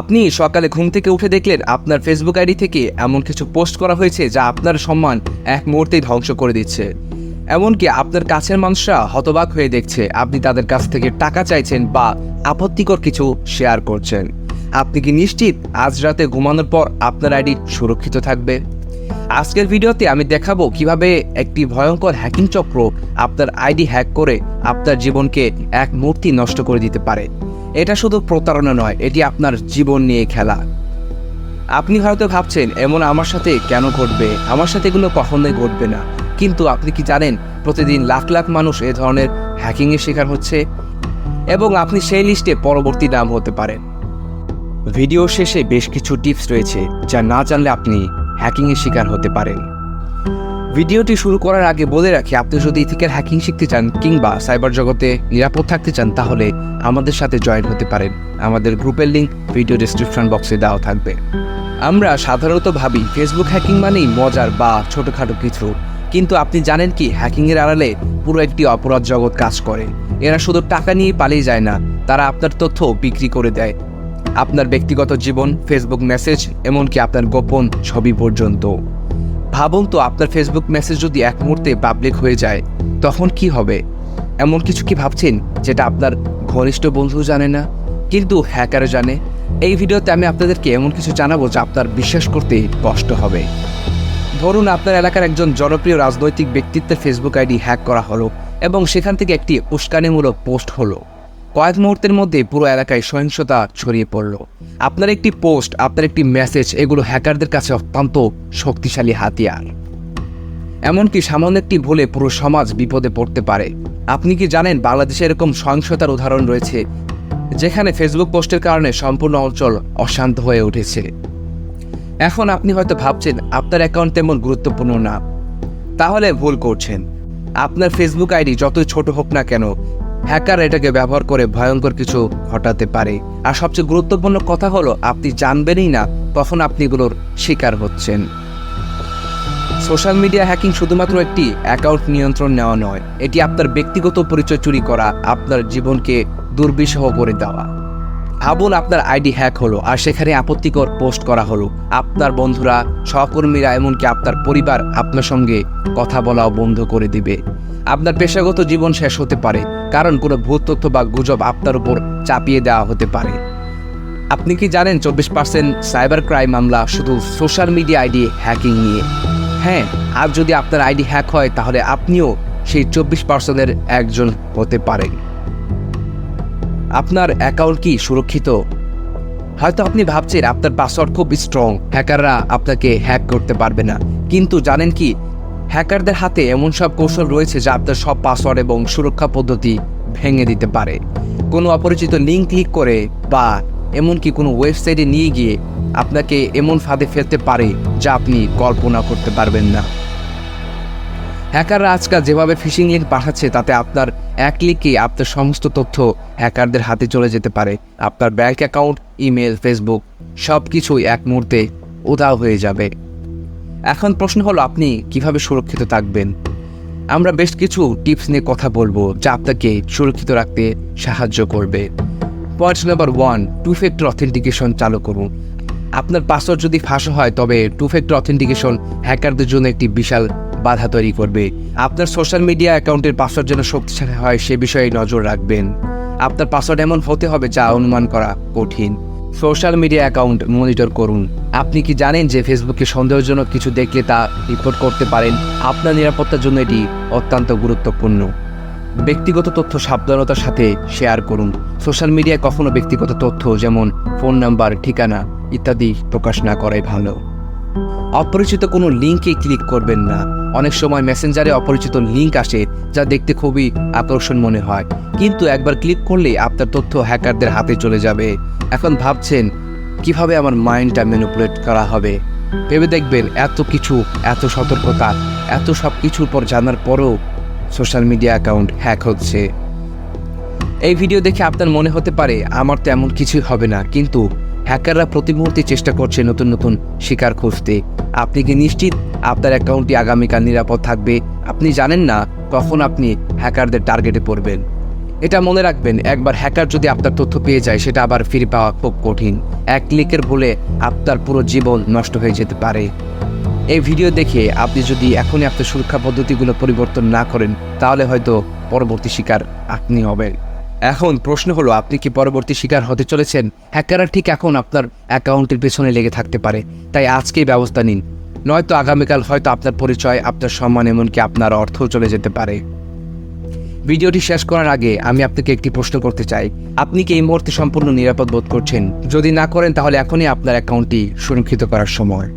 আপনি সকালে ঘুম থেকে উঠে দেখলেন আপনার ফেসবুক আইডি থেকে এমন কিছু পোস্ট করা হয়েছে যা আপনার সম্মান এক মুহূর্তেই ধ্বংস করে দিচ্ছে। এমনকি আপনার কাছের মানুষরা হতবাক হয়ে দেখছে আপনি তাদের কাছ থেকে টাকা চাইছেন বা আপত্তিকর কিছু শেয়ার করছেন। আপনি কি নিশ্চিত আজ রাতে ঘুমানোর পর আপনার আইডি সুরক্ষিত থাকবে? আজকের ভিডিওতে আমি দেখাবো কীভাবে একটি ভয়ঙ্কর হ্যাকিং চক্র আপনার আইডি হ্যাক করে আপনার জীবনকে এক মূর্তি নষ্ট করে দিতে পারে। এটা শুধু প্রতারণা নয়, এটি আপনার জীবন নিয়ে খেলা। আপনি হয়তো ভাবছেন, এমন আমার সাথে কেন ঘটবে? আমার সাথে এগুলো কখনোই ঘটবে না। কিন্তু আপনি কি জানেন, প্রতিদিন লাখ লাখ মানুষ এ ধরনের হ্যাকিংয়ের শিকার হচ্ছে? এবং আপনি সেই লিস্টে পরবর্তী নাম হতে পারেন। ভিডিও শেষে বেশ কিছু টিপস রয়েছে, যা না জানলে আপনি হ্যাকিংয়ের শিকার হতে পারেন। ভিডিওটি শুরু করার আগে বলে রাখি, আপনি যদি ইথিক্যাল হ্যাকিং শিখতে চান কিংবা সাইবার জগতে নিরাপদ থাকতে চান, তাহলে আমাদের সাথে জয়েন হতে পারেন। আমাদের গ্রুপের লিঙ্ক ভিডিও ডিসক্রিপশন বক্সে দেওয়া থাকবে। আমরা সাধারণত ভাবি ফেসবুক হ্যাকিং মানেই মজার বা ছোটোখাটো কিছু। কিন্তু আপনি জানেন কি হ্যাকিংয়ের আড়ালে পুরো একটি অপরাধ জগৎ কাজ করে। এরা শুধু টাকা নিয়ে পালিয়ে যায় না, তারা আপনার তথ্য বিক্রি করে দেয়। আপনার ব্যক্তিগত জীবন ফেসবুক মেসেজ এমনকি আপনার গোপন ছবি পর্যন্ত। ভাবুন তো আপনার ফেসবুক মেসেজ যদি এক মুহূর্তে পাবলিক হয়ে যায়, তখন কি হবে? এমন কিছু কি ভাবছেন যেটা আপনার ঘনিষ্ঠ বন্ধু জানে না? কিন্তু হ্যাকার জানে। এই ভিডিওতে আমি আপনাদেরকে এমন কিছু জানাব যা আপনার বিশ্বাস করতে কষ্ট হবে। ধরুন আপনার এলাকার একজন জনপ্রিয় রাজনৈতিক ব্যক্তিত্বের ফেসবুক আইডি হ্যাক করা হলো এবং সেখান থেকে একটি উস্কানিমূলক পোস্ট হলো। কয়েক মুহূর্তের মধ্যে পুরো এলাকায় সহিংসতা ছড়িয়ে পড়ল। আপনার একটি পোস্ট, আপনার একটি মেসেজ, এগুলো হ্যাকারদের কাছে অত্যন্ত শক্তিশালী হাতিয়ার। এমনকি সামান্য একটি ভুলে পুরো সমাজ বিপদে পড়তে পারে। আপনি কি জানেন বাংলাদেশে এরকম সহিংসতার উদাহরণ রয়েছে, যেখানে ফেসবুক পোস্টের কারণে সম্পূর্ণ অঞ্চল অশান্ত হয়ে উঠেছে? এখন আপনি হয়তো ভাবছেন, আপনার অ্যাকাউন্ট তেমন গুরুত্বপূর্ণ না। তাহলে ভুল করছেন। আপনার ফেসবুক আইডি যতই ছোট হোক না কেন হ্যাকার এটাকে ব্যবহার করে ভয়ঙ্কর কিছু ঘটাতে পারে। আর সবচেয়ে গুরুত্বপূর্ণ কথা হলো, আপনি জানবেনই না তখন আপনি এগুলোর শিকার হচ্ছেন। সোশ্যাল মিডিয়া হ্যাকিং শুধুমাত্র একটি অ্যাকাউন্ট নিয়ন্ত্রণ নেওয়া নয়, এটি আপনার ব্যক্তিগত পরিচয় চুরি করা, আপনার জীবনকে দুর্বিষহ করে দেওয়া। ভাবুন আপনার আইডি হ্যাক হলো আর সেখানে আপত্তিকর পোস্ট করা হলো। আপনার বন্ধুরা, সহকর্মীরা এমনকি আপনার পরিবার আপনার সঙ্গে কথা বলাও বন্ধ করে দিবে। আপনার পেশাগত জীবন শেষ হতে পারে, কারণ কোনো ভূত তথ্য বা গুজব আপনার উপর চাপিয়ে দেওয়া হতে পারে। আপনি কি জানেন চব্বিশ পার্সেন্ট সাইবার ক্রাইম মামলা শুধু সোশ্যাল মিডিয়া আইডি হ্যাকিং নিয়ে? হ্যাঁ আর যদি আপনার আইডি হ্যাক হয়, তাহলে আপনিও সেই চব্বিশ পার্সেন্টের একজন হতে পারেন। আপনার অ্যাকাউন্ট কি সুরক্ষিত? হয়তো আপনি ভাবছেন আপনার পাসওয়ার্ড খুব স্ট্রং হ্যাকাররা আপনাকে হ্যাক করতে পারবে না। কিন্তু জানেন কি হ্যাকারদের হাতে এমন সব কৌশল রয়েছে যা আপনার সব পাসওয়ার্ড এবং সুরক্ষা পদ্ধতি ভেঙে দিতে পারে। কোনো অপরিচিত লিঙ্ক ক্লিক করে বা এমনকি কোনো ওয়েবসাইটে নিয়ে গিয়ে আপনাকে এমন ফাঁদে ফেলতে পারে যা আপনি কল্পনা করতে পারবেন না। হ্যাকাররা আজকাল যেভাবে ফিশিং লিঙ্ক পাঠাচ্ছে, তাতে আপনার এক ক্লিকে আপনার সমস্ত তথ্য হ্যাকারদের হাতে চলে যেতে পারে। আপনার ব্যাংক অ্যাকাউন্ট ইমেল ফেসবুক সব কিছুই এক মুহূর্তে উধাও হয়ে যাবে। এখন প্রশ্ন হলো, আপনি কীভাবে সুরক্ষিত থাকবেন? আমরা বেশ কিছু টিপস নিয়ে কথা বলব, যা আপনাকে সুরক্ষিত রাখতে সাহায্য করবে। Point number one two factor authentication চালু করুন। আপনার পাসওয়ার্ড যদি ফাঁস হয়, তবে টু ফ্যাক্টর অথেন্টিকেশন হ্যাকারদের জন্য একটি বিশাল বাধা তৈরি করবে। আপনার সোশ্যাল মিডিয়া অ্যাকাউন্টের পাসওয়ার্ড যেন শক্তিশালী হয়, সে বিষয়ে নজর রাখবেন। আপনার পাসওয়ার্ড এমন হতে হবে যা অনুমান করা কঠিন। সোশ্যাল মিডিয়া অ্যাকাউন্ট মনিটর করুন। আপনি কি জানেন যে ফেসবুকে সন্দেহজনক কিছু দেখলে তা রিপোর্ট করতে পারেন? আপনার নিরাপত্তার জন্য এটি অত্যন্ত গুরুত্বপূর্ণ। ব্যক্তিগত তথ্য সাবধানতার সাথে শেয়ার করুন। সোশ্যাল মিডিয়ায় কখনো ব্যক্তিগত তথ্য যেমন ফোন নাম্বার, ঠিকানা ইত্যাদি প্রকাশ না করাই ভালো। অপরিচিত কোনো লিঙ্কে ক্লিক করবেন না। অনেক সময় মেসেঞ্জারে অপরিচিত লিঙ্ক আসে, যা দেখতে খুবই আকর্ষণ মনে হয়। কিন্তু একবার ক্লিক করলে আপনার তথ্য হ্যাকারদের হাতে চলে যাবে। এখন ভাবছেন, কীভাবে আমার মাইন্ডটা ম্যানিপুলেট করা হবে? ভেবে দেখবেন, এত কিছু, এত সতর্কতা, এত সব কিছুর পর জানার পরও সোশ্যাল মিডিয়া অ্যাকাউন্ট হ্যাক হচ্ছে। এই ভিডিও দেখে আপনার মনে হতে পারে, আমার তো এমন কিছুই হবে না। কিন্তু হ্যাকাররা প্রতি মুহূর্তে চেষ্টা করছে নতুন নতুন শিকার খুঁজতে। আপনি কি নিশ্চিত আপনার অ্যাকাউন্টটি আগামীকাল নিরাপদ থাকবে? আপনি জানেন না কখন আপনি হ্যাকারদের টার্গেটে পড়বেন। এটা মনে রাখবেন, একবার হ্যাকার যদি আপনার তথ্য পেয়ে যায়, সেটা আবার ফিরে পাওয়া খুব কঠিন। এক ক্লিকের ভুলে আপনার পুরো জীবন নষ্ট হয়ে যেতে পারে। এই ভিডিও দেখে আপনি যদি এখনই আপনার সুরক্ষা পদ্ধতিগুলো পরিবর্তন না করেন, তাহলে হয়তো পরবর্তী শিকার আপনি হবেন। এখন প্রশ্ন হলো, আপনি কি পরবর্তী শিকার হতে চলেছেন? হ্যাকাররা ঠিক এখন আপনার অ্যাকাউন্টের পেছনে লেগে থাকতে পারে। তাই আজকেই ব্যবস্থা নিন। নয়তো আগামীকাল হয়তো আপনার পরিচয়, আপনার সম্মান, এমনকি আপনার অর্থ চলে যেতে পারে। ভিডিওটি শেষ করার আগে আমি আপনাকে একটি প্রশ্ন করতে চাই। আপনি কি এই মুহূর্তে সম্পূর্ণ নিরাপদ বোধ করছেন? যদি না করেন, তাহলে এখনই আপনার অ্যাকাউন্টটি সুরক্ষিত করার সময়।